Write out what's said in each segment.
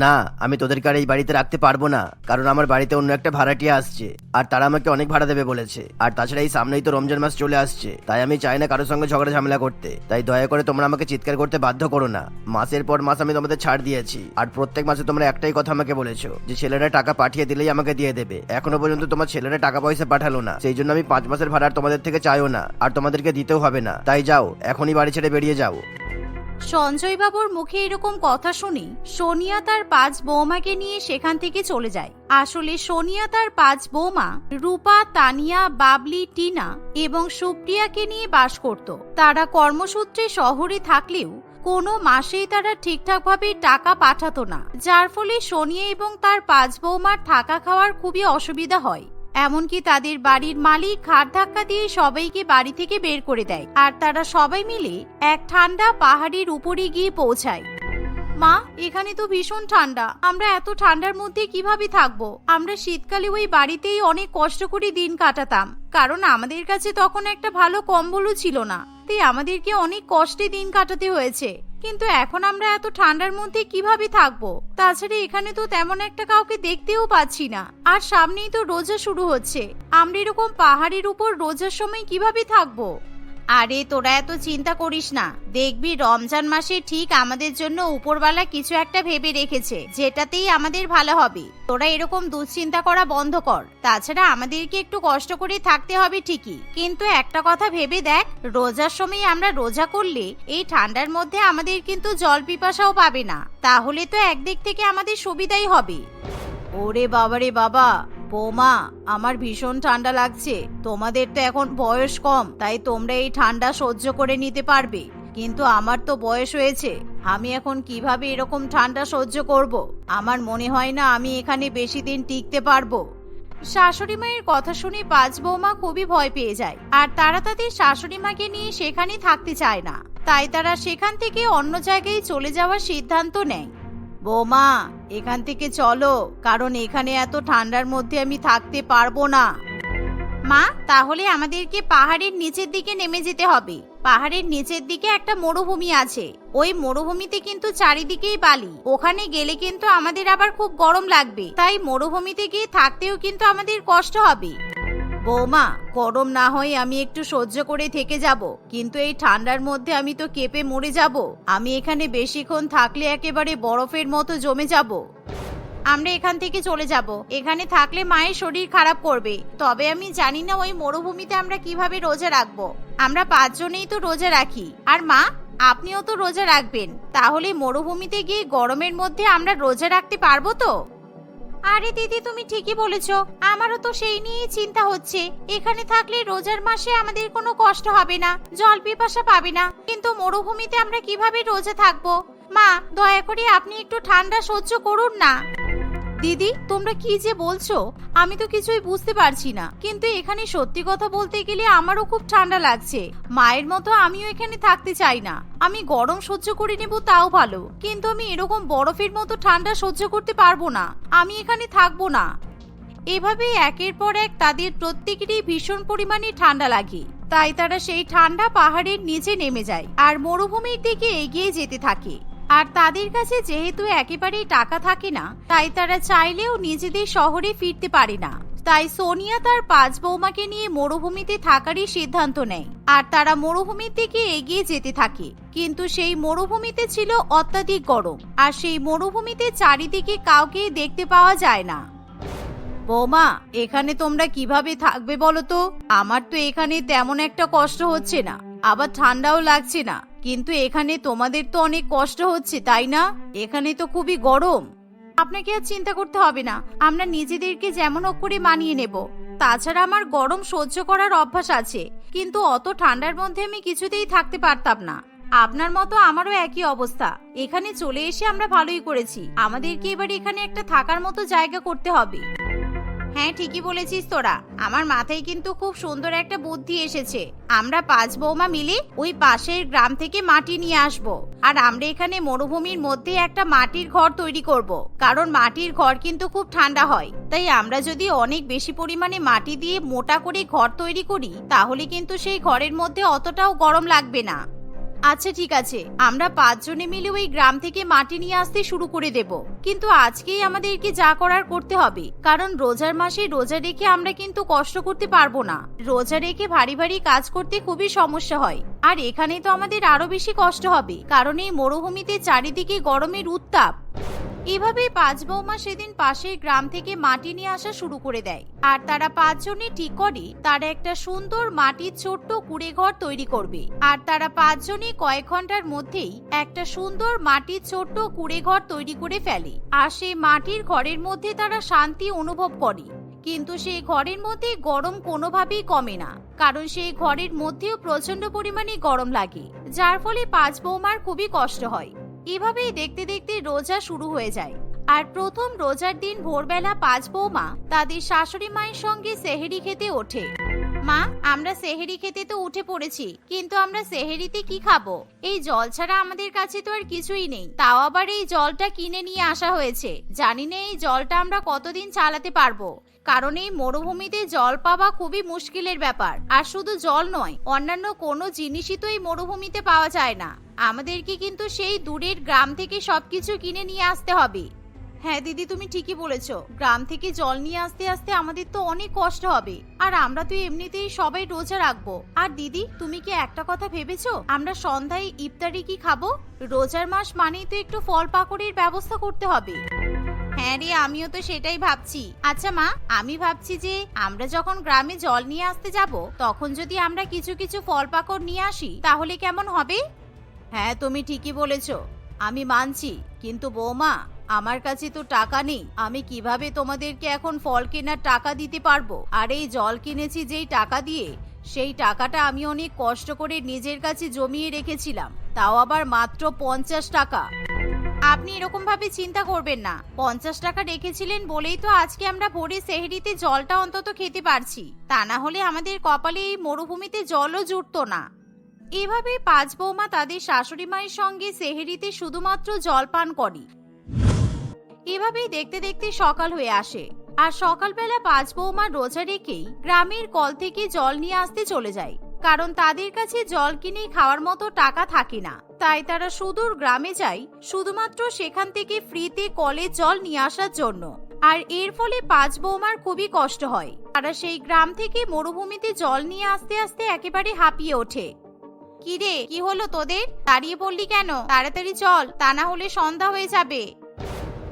না, আমি তোদেরকে আর এই বাড়িতে রাখতে পারব না, কারণ আমার বাড়িতে অন্য একটা ভাড়াটিয়া আসছে, আর তারা আমাকে অনেক ভাড়া দেবে বলেছে, আর তাছাড়া এই সামনেই তো রমজান মাস চলে আসছে, তাই আমি চাই না কারোর সঙ্গে ঝগড়া ঝামেলা করতে, তাই দয়া করে তোমরা আমাকে চিৎকার করতে বাধ্য করো না, মাসের পর মাস আমি তোমাদের ছাড় দিয়েছি, আর প্রত্যেক মাসে তোমরা একটাই কথা আমাকে বলেছ, যে ছেলেরা টাকা পাঠিয়ে দিলেই আমাকে দিয়ে দেবে, এখনও পর্যন্ত তোমার ছেলেরা টাকা পয়সা পাঠালো না, সেই জন্য আমি পাঁচ মাসের ভাড়া তোমাদের থেকে চাইও না, আর তোমাদেরকে দিতেও হবে না, তাই যাও, এখনই বাড়ি ছেড়ে বেরিয়ে যাও। সঞ্জয় বাবুর মুখে এরকম কথা শুনে সোনিয়া তার পাঁচ বৌমাকে নিয়ে সেখান থেকে চলে যায়। আসলে সোনিয়া তার পাঁচ বৌমা রূপা, তানিয়া, বাবলি, টিনা এবং সুপ্রিয়াকে নিয়ে বাস করত। তারা কর্মসূত্রে শহরে থাকলেও কোনো মাসেই তারা ঠিকঠাকভাবে টাকা পাঠাতো না, যার ফলে সোনিয়া এবং তার পাঁচ বৌমার থাকা খাওয়ার খুবই অসুবিধা হয়। এমনকি তাদের বাড়ির মালিক খার ধাক্কা দিয়ে সবাইকে বাড়ি থেকে বের করে দেয়। আর তারা সবাই মিলে এক ঠান্ডা পাহাড়ের উপরে গিয়ে পৌঁছায়। মা, এখানে তো ভীষণ ঠান্ডা। আমরা এত ঠান্ডার মধ্যে কীভাবে থাকব? আমরা শীতকালে ওই বাড়িতেই অনেক কষ্ট করে দিন কাটাতাম। কারণ আমাদের কাছে তখন একটা ভালো কম্বলও ছিল না। তাই আমাদেরকে অনেক কষ্টে দিন কাটাতে হয়েছে। কিন্তু এখন আমরা এত ঠান্ডার মধ্যে কীভাবে থাকব? তাছাড়া এখানে তো তেমন একটা কাউকে দেখতেও পাচ্ছি না। আর সামনেই তো রোজা শুরু হচ্ছে। আমরা এরকম পাহাড়ের উপর রোজার সময় কীভাবে থাকব? আরে, তোরা এত চিন্তা করিস না। দেখবি, রমজান মাসে ঠিক আমাদের জন্য উপরওয়ালা কিছু একটা ভেবে রেখেছে, যেটাতেই আমাদের ভালো হবে। তোরা এরকম দুশ্চিন্তা করা বন্ধ কর। তাছাড়া আমাদেরকে একটু কষ্ট করে থাকতে হবে ঠিকই। কিন্তু একটা কথা ভেবে দেখ, রোজার সময় আমরা রোজা করলে এই ঠান্ডার মধ্যে আমাদের কিন্তু জল পিপাসাও পাবে না। তাহলে তো একদিক থেকে আমাদের সুবিধাই হবে। ওরে বাবারে বাবা! বৌমা, আমার ভীষণ ঠান্ডা লাগছে। তোমাদের তো এখন বয়স কম, তাই তোমরা এই ঠান্ডা সহ্য করে নিতে পারবে। কিন্তু আমার তো বয়স হয়েছে, আমি এখন কীভাবে এরকম ঠান্ডা সহ্য করব? আমার মনে হয় না আমি এখানে বেশি দিন টিকতে পারব। শাশুড়ি মায়ের কথা শুনে পাঁচ বৌমা খুবই ভয় পেয়ে যায়, আর তারা তাদের শাশুড়ি মাকে নিয়ে সেখানে থাকতে চায় না। তাই তারা সেখান থেকে অন্য জায়গায় চলে যাওয়ার সিদ্ধান্ত নেয়। বৌমা, এখান থেকে চলো, কারণ এখানে এত ঠান্ডার মধ্যে আমি থাকতে পারব না। মা, তাহলে আমাদেরকে পাহাড়ের নিচের দিকে নেমে যেতে হবে। পাহাড়ের নিচের দিকে একটা মরুভূমি আছে। ওই মরুভূমিতে কিন্তু চারিদিকেই বালি। ওখানে গেলে কিন্তু আমাদের আবার খুব গরম লাগবে। তাই মরুভূমিতে গিয়ে থাকতেও কিন্তু আমাদের কষ্ট হবে। বৌমা, গরম না হয় আমি একটু সহ্য করে থেকে যাব, কিন্তু এই ঠান্ডার মধ্যে আমি তো কেঁপে মরে যাব। আমি এখানে বেশিক্ষণ থাকলে একেবারে বরফের মতো জমে যাব। আমরা এখান থেকে চলে যাব। এখানে থাকলে মায়ের শরীর খারাপ করবে। তবে আমি জানি না ওই মরুভূমিতে আমরা কীভাবে রোজা রাখব। আমরা পাঁচজনেই তো রোজা রাখি। আর মা, আপনিও তো রোজা রাখবেন। তাহলে মরুভূমিতে গিয়ে গরমের মধ্যে আমরা রোজা রাখতে পারব তো? আরে দিদি, তুমি ঠিকই বলেছ। আমারও তো সেই নিয়েই চিন্তা হচ্ছে। এখানে থাকলে রোজার মাসে আমাদের কোনো কষ্ট হবে না, জল পিপাসা পাবে না। কিন্তু মরুভূমিতে আমরা কীভাবে রোজা থাকব? মা, দয়া করে আপনি একটু ঠান্ডা সহ্য করুন না। দিদি, তোমরা কি যে বলছো? আমি তো কিছুই বুঝতে পারছি না। কিন্তু এখানে সত্যি কথা বলতে গেলে আমারও খুব ঠান্ডা লাগছে। মায়ের মতো আমিও এখানে থাকতে চাই না। আমি গরম সহ্য করে নেব তাও ভালো। কিন্তু আমি এরকম বরফের মতো ঠান্ডা সহ্য করতে পারব না। আমি এখানে থাকব না। এভাবে একের পর এক তাদের প্রত্যেকেরই ভীষণ পরিমাণে ঠান্ডা লাগে। তাই তারা সেই ঠান্ডা পাহাড়ের নিচে নেমে যায় আর মরুভূমির দিকে এগিয়ে যেতে থাকে। আর তাদের কাছে যেহেতু একেবারেই টাকা থাকে না, তাই তারা চাইলেও নিজেদের শহরে ফিরতে পারে না। তাই সোনিয়া তার পাঁচ বৌমাকে নিয়ে মরুভূমিতে থাকারই সিদ্ধান্ত নেয়। আর তারা মরুভূমির দিকে এগিয়ে যেতে থাকে। কিন্তু সেই মরুভূমিতে ছিল অত্যাধিক গরম। আর সেই মরুভূমিতে চারিদিকে কাউকেই দেখতে পাওয়া যায় না। বৌমা, এখানে তোমরা কীভাবে থাকবে বলো তো? আমার তো এখানে তেমন একটা কষ্ট হচ্ছে না। আবার ঠান্ডাও লাগছে না। কিন্তু এখানে তোমাদের তো অনেক কষ্ট হচ্ছে, তাই না? এখানে তো খুবই গরম। আপনাকে আর চিন্তা করতে হবে না, আমরা নিজেদেরকে যেমন হোক করে মানিয়ে নেব। তাছাড়া আমার গরম সহ্য করার অভ্যাস আছে, কিন্তু অত ঠান্ডার মধ্যে আমি কিছুতেই থাকতে পারতাম না। আপনার মতো আমারও একই অবস্থা। এখানে চলে এসে আমরা ভালোই করেছি। আমাদেরকে এবার এখানে একটা থাকার মতো জায়গা করতে হবে। হ্যাঁ ঠিকই বলেছিস তোরা। আমার মাথায় কিন্তু খুব সুন্দর একটা বুদ্ধি এসেছে। আমরা পাঁচ বৌমা মিলে ওই পাশের গ্রাম থেকে মাটি নিয়ে আসব। আর আমরা এখানে মরুভূমির মধ্যে একটা মাটির ঘর তৈরি করব। কারণ মাটির ঘর কিন্তু খুব ঠান্ডা হয়। তাই আমরা যদি অনেক বেশি পরিমাণে মাটি দিয়ে মোটা করে ঘর তৈরি করি, তাহলে কিন্তু সেই ঘরের মধ্যে অতটাও গরম লাগবে না। আচ্ছা ঠিক আছে। আমরা পাঁচজনে মিলে ওই গ্রাম থেকে মাটি নিয়ে আসতে শুরু করে দেব। কিন্তু আজকেই আমাদেরকে যা করার করতে হবে। কারণ রোজার মাসে রোজা রেখে আমরা কিন্তু কষ্ট করতে পারব না। রোজা রেখে ভারী ভারী কাজ করতে খুবই সমস্যা হয়। আর এখানে তো আমাদের আরও বেশি কষ্ট হবে। কারণ এই মরুভূমিতে চারিদিকে গরমের উত্তাপ। এভাবে পাঁচ বৌমা সেদিন পাশের গ্রাম থেকে মাটি নিয়ে আসা শুরু করে দেয়। আর তারা পাঁচজনে ঠিক করে তারা একটা সুন্দর মাটির ছোট্ট কুড়ে ঘর তৈরি করবে। আর তারা পাঁচজনে কয়েক ঘণ্টার মধ্যেই একটা সুন্দর মাটির ছোট্ট কুড়ে ঘর তৈরি করে ফেলে। আর সেই মাটির ঘরের মধ্যে তারা শান্তি অনুভব করে। কিন্তু সেই ঘরের মধ্যে গরম কোনোভাবেই কমে না। কারণ সেই ঘরের মধ্যেও প্রচণ্ড পরিমাণে গরম লাগে। যার ফলে পাঁচ বৌমার খুবই কষ্ট হয়। এভাবেই দেখতে দেখতে রোজা শুরু হয়ে যায়। আর প্রথম রোজার দিন ভোরবেলা পাঁচ বৌমা তাদের শাশুড়ি মায়ের সঙ্গে সেহেরি খেতে ওঠে। মা, আমরা সেহেরি খেতে তো উঠে পড়েছি, কিন্তু আমরা সেহেরিতে কি খাব? এই জল ছাড়া আমাদের কাছে তো আর কিছুই নেই। তাও আবার এই জলটা কিনে নিয়ে আসা হয়েছে। জানি না এই জলটা আমরা কতদিন চালাতে পারব? কারণ এই মরুভূমিতে জল পাওয়া খুবই মুশকিলের ব্যাপার। আর শুধু জল নয়, অন্যান্য কোনো জিনিসই তো এই মরুভূমিতে পাওয়া যায় না। আমাদেরকে কিন্তু সেই দূরের গ্রাম থেকে সবকিছু কিনে নিয়ে আসতে হবে। হ্যাঁ দিদি, তুমি ঠিকই বলেছ। গ্রাম থেকে জল নিয়ে আসতে আসতে আমাদের তো অনেক কষ্ট হবে। আর আমরা তো এমনিতেই সবাই রোজা রাখব। আর দিদি, তুমি কি একটা কথা ভেবেছো? আমরা সন্ধ্যায় ইফতারি কি খাব? রোজার মাস মানেই তো একটু ফল পাকড়ের ব্যবস্থা করতে হবে। হ্যাঁ রে, আমিও তো সেটাই ভাবছি। আচ্ছা মা, আমি ভাবছি যে আমরা যখন গ্রামে জল নিয়ে আসতে যাব, তখন যদি আমরা কিছু কিছু ফল পাকড় নিয়ে আসি, তাহলে কেমন হবে? হ্যাঁ তুমি ঠিকই বলেছ। আমি মানছি, কিন্তু বৌমা, আমার কাছে তো টাকা নেই। আমি কীভাবে তোমাদেরকে এখন ফল কেনার টাকা দিতে পারব? আর এই জল কিনেছি যেই টাকা দিয়ে, সেই টাকাটা আমি অনেক কষ্ট করে নিজের কাছে জমিয়ে রেখেছিলাম। তাও আবার মাত্র পঞ্চাশ টাকা। আপনি এরকম ভাবে চিন্তা করবেন না। পঞ্চাশ টাকা রেখেছিলেন বলেই তো আজকে আমরা ভোরে সেহেরিতে জলটা অন্তত খেতে পারছি। তা না হলে আমাদের কপালে এই মরুভূমিতে জলও জুটতো না। এভাবে পাঁচ বৌমা তাদের শাশুড়ি মায়ের সঙ্গে সেহেরিতে শুধুমাত্র জল পান করে। এভাবেই দেখতে দেখতে সকাল হয়ে আসে। আর সকালবেলা পাঁচ বৌমা রোজা রেখেই গ্রামের কল থেকে জল নিয়ে আসতে চলে যায়। কারণ তাদের কাছে জল কিনে খাওয়ার মতো টাকা থাকে না। তাই তারা সুদূর গ্রামে যায় শুধুমাত্র সেখান থেকে ফ্রিতে কলে জল নিয়ে আসার জন্য। আর এর ফলে পাঁচ বৌমার খুবই কষ্ট হয়। তারা সেই গ্রাম থেকে মরুভূমিতে জল নিয়ে আসতে আসতে একেবারে হাঁপিয়ে ওঠে। কিরে, কি হলো তোদের? দাঁড়িয়ে পড়লি কেন? তাড়াতাড়ি চল, তা না হলে সন্ধ্যা হয়ে যাবে।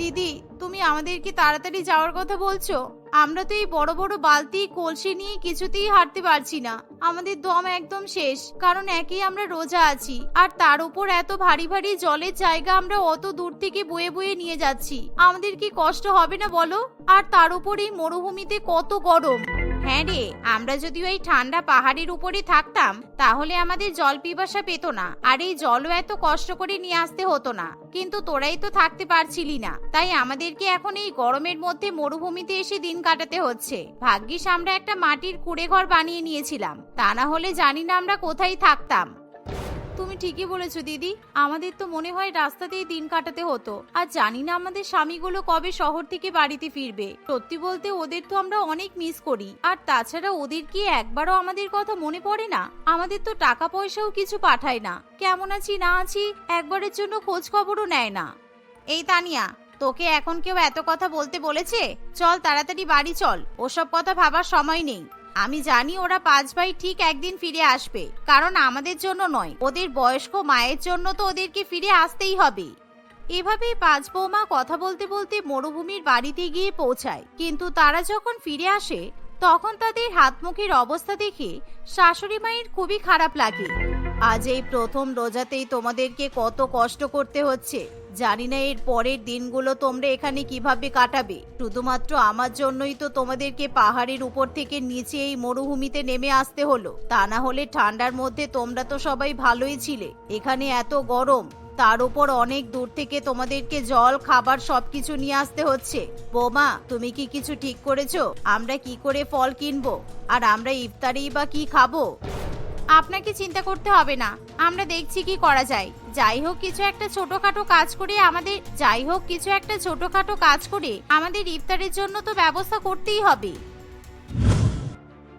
দিদি, তুমি আমাদেরকে তাড়াতাড়ি যাওয়ার কথা বলছো। আমরা তো এই বড় বড় বালতি, কলসি নিয়ে কিছুতেই হাঁটতে পারছি না। আমাদের দম একদম শেষ, কারণ একই আমরা রোজা আছি। আর তার উপর এত ভারী ভারী জলের জায়গা আমরা অত দূর থেকে বয়ে বয়ে নিয়ে যাচ্ছি। আমাদের কি কষ্ট হবে না বলো? আর তার উপর এই মরুভূমিতে কত গরম। হ্যাঁ রে, আমরা যদি ওই ঠান্ডা পাহাড়ের উপরে থাকতাম, তাহলে আমাদের জল পিপাসা পেত না, আর এই জলও এত কষ্ট করে নিয়ে আসতে হতো না। কিন্তু তোরাই তো থাকতে পারছিলি না, তাই আমাদেরকে এখন এই গরমের মধ্যে মরুভূমিতে এসে দিন কাটাতে হচ্ছে। ভাগ্যিস আমরা একটা মাটির কুড়ে ঘর বানিয়ে নিয়েছিলাম, তা না হলে জানি না আমরা কোথায় থাকতাম। তুমি ঠিকই বলেছ, দিদি। আমাদের তো মনে হয় রাস্তা রাস্তাতেই দিন কাটাতে হতো। আর জানি না আমাদের স্বামীগুলো কবে শহর থেকে বাড়িতে ফিরবে। সত্যি বলতে ওদের তো আমরা অনেক মিস করি। আর তাছাড়া ওদের কি একবারও আমাদের কথা মনে পড়ে না? আমাদের তো টাকা পয়সাও কিছু পাঠায় না। কেমন আছি, না আছি, একবারের জন্য খোঁজ খবরও নেয় না। এই তানিয়া, তোকে এখন কেউ এত কথা বলতে বলেছে? চল তাড়াতাড়ি বাড়ি চল। ওসব কথা ভাবার সময় নেই। আমি জানি ওরা পাঁচ ভাই ঠিক একদিন ফিরে আসবে, কারণ আমাদের জন্য নয়। ওদের বয়স্ক মায়ের জন্য তো ওদেরকে ফিরে আসতেই হবে। এভাবেই পাঁচ বৌমা কথা বলতে বলতে মরুভূমির বাড়িতে গিয়ে পৌঁছায়। কিন্তু তারা যখন ফিরে আসে, তখন তাদের হাত মুখের অবস্থা দেখে শাশুড়ি মায়ের খুবই খারাপ লাগে। আজ এই প্রথম রোজাতেই তোমাদেরকে কত কষ্ট করতে হচ্ছে। জানি না এর পরের দিনগুলো তোমরা এখানে কীভাবে কাটাবে। শুধুমাত্র আমার জন্যই তো তোমাদেরকে পাহাড়ের উপর থেকে নিচে এই মরুভূমিতে নেমে আসতে হলো। তা না হলে ঠান্ডার মধ্যে তোমরা তো সবাই ভালোই ছিলে। এখানে এত গরম, তার উপর অনেক দূর থেকে তোমাদেরকে জল, খাবার সবকিছু নিয়ে আসতে হচ্ছে। বোমা, তুমি কি কিছু ঠিক করেছ? আমরা কি করে ফল কিনবো? আর আমরা ইফতারেই বা কি খাব? আপনাকে চিন্তা করতে হবে না, আমরা দেখছি কি করা যায়। যাই হোক, কিছু একটা ছোটখাটো কাজ করে আমাদের, যাই হোক, কিছু একটা ছোটখাটো কাজ করে আমাদের ইফতারের জন্য তো ব্যবস্থা করতেই হবে।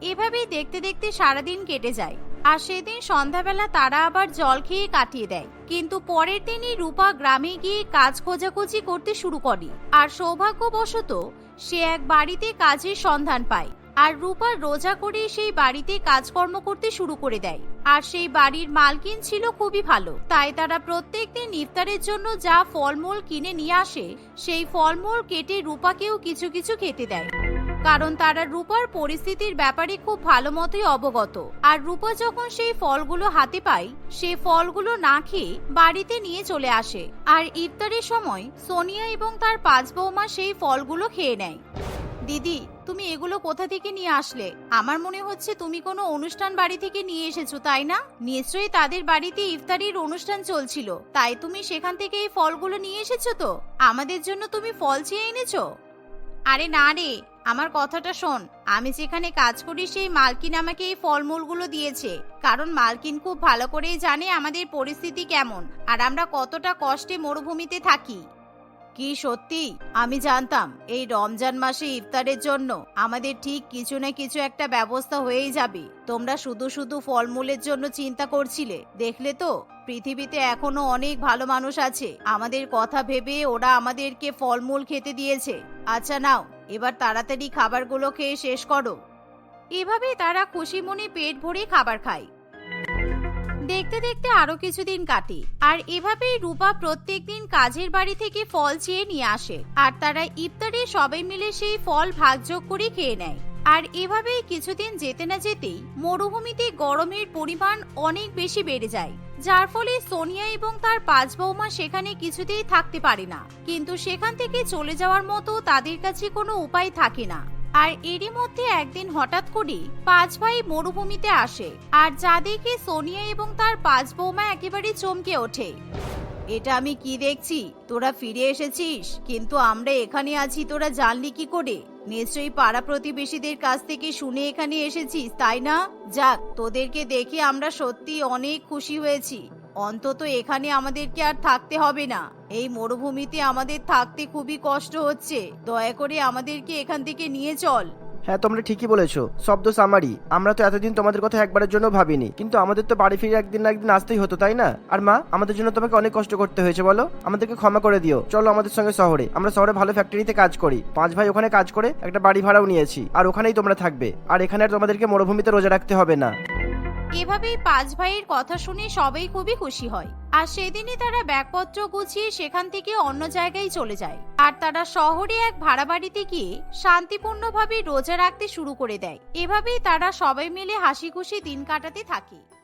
এভাবেই দেখতে দেখতে সারাদিন কেটে যায়। আর সেদিন সন্ধ্যাবেলা তারা আবার জল খেয়ে কাটিয়ে দেয়। কিন্তু পরের দিনই রূপা গ্রামে গিয়ে কাজ খোঁজাখুঁজি করতে শুরু করে। আর সৌভাগ্যবশত সে এক বাড়িতে কাজের সন্ধান পায়। আর রূপা রোজা করে সেই বাড়িতে কাজকর্ম করতে শুরু করে দেয়। আর সেই বাড়ির মালকিন ছিল খুবই ভালো। তাই তারা প্রত্যেকদিন ইফতারের জন্য যা ফলমূল কিনে নিয়ে আসে, সেই ফলমূল কেটে রূপাকেও কিছু কিছু খেতে দেয়। কারণ তারা রূপার পরিস্থিতির ব্যাপারে খুব ভালো মতোই অবগত। আর রূপা যখন সেই ফলগুলো হাতে পায়, সে ফলগুলো না খেয়ে বাড়িতে নিয়ে চলে আসে। আর ইফতারের সময় সোনিয়া এবং তার পাঁচ বৌমা সেই ফলগুলো খেয়ে নেয়। দিদি তুমি এগুলো কোথা থেকে নিয়ে আসলে? আমার মনে হচ্ছে তুমি কোনো অনুষ্ঠান বাড়ি থেকে নিয়ে এসেছ, তাই না? নিশ্চয়ই তাদের বাড়িতে ইফতারির অনুষ্ঠান চলছিল। তাই তুমি সেখান থেকে এই ফলগুলো নিয়ে এসেছ তো? আমাদের জন্য তুমি ফল চেয়ে এনেছো? আরে না রে, আমার কথাটা শোন। আমি যেখানে কাজ করি সেই মালকিন আমাকে এই ফলমূলগুলো দিয়েছে। কারণ মালকিন খুব ভালো করেই জানে আমাদের পরিস্থিতি কেমন। আর আমরা কতটা কষ্টে মরুভূমিতে থাকি। কি সত্যি? আমি জানতাম এই রমজান মাসে ইফতারের জন্য আমাদের ঠিক কিছু না কিছু একটা ব্যবস্থা হয়েই যাবে। তোমরা শুধু শুধু ফলমূলের জন্য চিন্তা করছিলে, দেখলে তো? পৃথিবীতে এখনও অনেক ভালো মানুষ আছে। আমাদের কথা ভেবে ওরা আমাদেরকে ফলমূল খেতে দিয়েছে। আচ্ছা নাও, এবার তাড়াতাড়ি খাবারগুলো খেয়ে শেষ করো। এভাবেই তারা খুশি মনে পেট ভরে খাবার খায়। দেখতে দেখতে আরও কিছুদিন কাটে। আর এভাবেই রূপা প্রত্যেকদিন কাজের বাড়ি থেকে ফল চেয়ে নিয়ে আসে। আর তারা ইফতারে সবাই মিলে সেই ফল ভাগযোগ করে খেয়ে নেয়। আর এভাবেই কিছুদিন যেতে না যেতেই মরুভূমিতে গরমের পরিমাণ অনেক বেশি বেড়ে যায়। যার ফলে সোনিয়া এবং তার পাঁচ বৌমা সেখানে কিছুতেই থাকতে পারে না। কিন্তু সেখান থেকে চলে যাওয়ার মতো তাদের কাছে কোনো উপায় থাকে না। আর এরই মধ্যে একদিন হঠাৎ করে পাঁচ ভাই মরুভূমিতে আসে, আর যা দেখে সোনিয়া এবং তার পাঁচ বৌমা একেবারে চমকে ওঠে। এটা আমি কি দেখছি? তোরা ফিরে এসেছিস? কিন্তু আমরা এখানে আছি, তোরা জানলি কি করে? নিশ্চয়ই পাড়া প্রতিবেশীদের কাছ থেকে শুনে এখানে এসেছিস, তাই না? যাক, তোদেরকে দেখে আমরা সত্যি অনেক খুশি হয়েছি। অন্তত এখানে আমাদেরকে আর থাকতে হবে না। এই মরুভূমিতে আমাদের থাকতে খুবই কষ্ট হচ্ছে। দয়া করে আমাদেরকে এখান থেকে নিয়ে চল। হ্যাঁ তোমরা ঠিকই বলেছ। সব আমারই। আমরা তো এতদিন তোমাদের কথা একবারের জন্য ভাবিনি। কিন্তু আমাদের তো বাড়ি ফিরে একদিন না একদিন আসতেই হতো, তাই না? আর মা, আমাদের জন্য তোমাকে অনেক কষ্ট করতে হয়েছে, বলো? আমাদেরকে ক্ষমা করে দিও। চলো আমাদের সঙ্গে শহরে। আমরা শহরে ভালো ফ্যাক্টরিতে কাজ করি। পাঁচ ভাই ওখানে কাজ করে একটা বাড়ি ভাড়াও নিয়েছি। আর ওখানেই তোমরা থাকবে। আর এখানে আর তোমাদেরকে মরুভূমিতে রোজা রাখতে হবে না। এভাবেই পাঁচ ভাইয়ের কথা শুনে সবাই খুবই খুশি হয়। আর সেদিনই তারা ব্যাগপত্র গুছিয়ে সেখান থেকে অন্য জায়গায় চলে যায়। আর তারা শহরে এক ভাড়া বাড়িতে গিয়ে শান্তিপূর্ণভাবে রোজা রাখতে শুরু করে দেয়। এভাবেই তারা সবাই মিলে হাসি খুশি দিন কাটাতে থাকে।